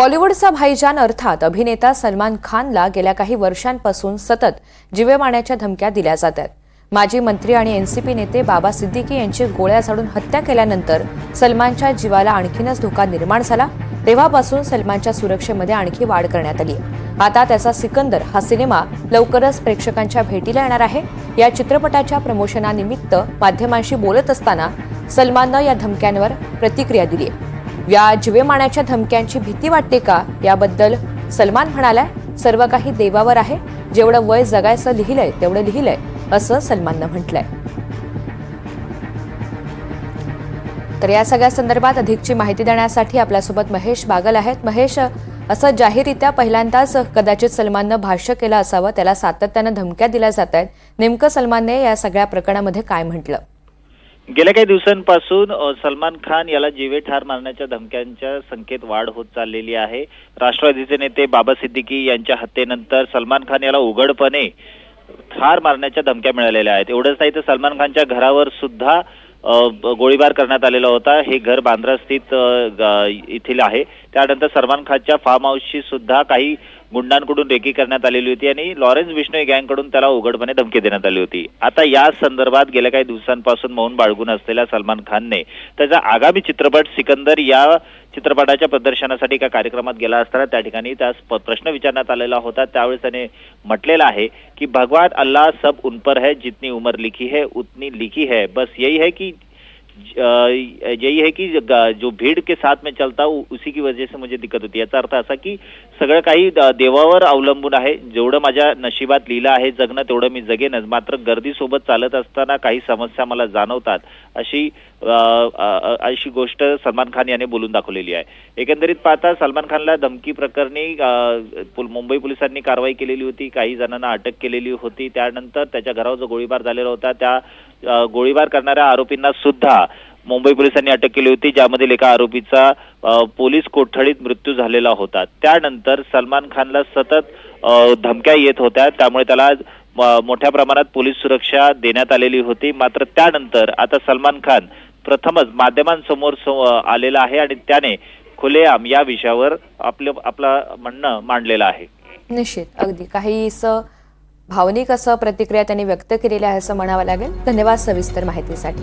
बॉलिवूडचा भाईजान अर्थात अभिनेता सलमान खानला गेल्या काही वर्षांपासून सतत जीवे मारण्याच्या धमक्या दिल्या जात आहेत माजी मंत्री आणि एनसीपी नेते बाबा सिद्दीकी यांची गोळ्या झाडून हत्या केल्यानंतर सलमानच्या जीवाला आणखीनच धोका निर्माण झाला. तेव्हापासून सलमानच्या सुरक्षेमध्ये आणखी वाढ करण्यात आली आता त्याचा सिकंदर हा सिनेमा लवकरच प्रेक्षकांच्या भेटीला येणार आहे. या चित्रपटाच्या प्रमोशनानिमित्त माध्यमांशी बोलत असताना सलमाननं या धमक्यांवर प्रतिक्रिया दिली आहे. या जीवेमाण्याच्या धमक्यांची भीती वाटते का याबद्दल सलमान म्हणालाय सर्व काही देवावर आहे जेवढं वय जगायचं लिहिलंय तेवढं लिहिलंय असं सलमाननं म्हटलंय. तर या सगळ्या संदर्भात अधिकची माहिती देण्यासाठी आपल्यासोबत महेश बागल आहेत. महेश असं जाहीररित्या पहिल्यांदाच कदाचित सलमाननं भाष्य केलं असावं त्याला सातत्यानं धमक्या दिल्या जात आहेत. नेमकं सलमानने या सगळ्या प्रकरणामध्ये काय म्हटलं? गेल्या काही दिवसांपासून सलमान खान याला जीवे ठार मारण्याच्या धमक्यांच्या संख्येत वाढ होत चाललेली आहे. राष्ट्रवादीचे नेते बाबा सिद्दीकी यांच्या हत्येनंतर सलमान खान याला उघडपणे ठार मारण्याच्या धमक्या मिळालेल्या आहेत. एवढंच नाही तर सलमान खानच्या घरावर सुद्धा गोळीबार करण्यात आलेला होता. हे घर बांद्रा स्थित येथील आहे. त्यानंतर सलमान खानच्या फार्म हाऊसची सुद्धा काही गुंडांकडून रेकी करण्यात आलेली होती आणि लॉरेन्स बिश्नोई गँगकडून त्याला उघडपणे धमकी देण्यात आली होती. आता या संदर्भात गेल्या काही दिवसांपासून मौन बाळगून असलेल्या सलमान खानने त्याचा आगामी चित्रपट सिकंदर या चित्रपटाच्या प्रदर्शनासाठी एका कार्यक्रमात गेला असताना त्या ठिकाणी त्यास प्रश्न विचारण्यात आलेला होता. त्यावेळेस त्याने म्हटलेलं आहे की भगवान अल्लाह सब उन पर है जितनी उमर लिखी है उतनी लिखी है. बस यही है की यही है की जो भीड़ के साथ में चलता हूँ उसी की वजह से मुझे दिक्कत होती याचा अर्थ असा की सगळं काही द- देवावर अवलंबून आहे. जेवढं माझ्या नशिबात लिहिलं आहे जगणं तेवढं मी जगेनच मात्र गर्दीसोबत चालत असताना काही समस्या मला जाणवतात अशी अशी गोष्ट सलमान खान याने बोलून दाखवलेली आहे. एकंदरीत पाहता सलमान खानला धमकी प्रकरणी पुल- मुंबई पोलिसांनी कारवाई केलेली होती. काही जणांना अटक केलेली होती. त्यानंतर त्याच्या घरावर जो गोळीबार झालेला होता त्या गोळीबार करणाऱ्या आरोपींना सुद्धा मुंबई पोलिसांनी अटक केली होती ज्यामधील एका आरोपीचा पोलीस कोठडीत मृत्यू झालेला होता. त्यानंतर सलमान खानला सतत धमक्या येत होत्या. त्यामुळे त्याला मोठ्या प्रमाणात पोलीस सुरक्षा देण्यात आलेली होती. मात्र त्यानंतर आता सलमान खान प्रथमच माध्यमांसमोर आलेला आहे आणि त्याने खुलेआम या विषयावर आपलं आपलं म्हणणं मांडलेलं आहे. निश्चित. अगदी. काही भावनिक असं प्रतिक्रिया त्यांनी व्यक्त केलेली आहे असं म्हणावं लागेल. धन्यवाद सविस्तर माहितीसाठी.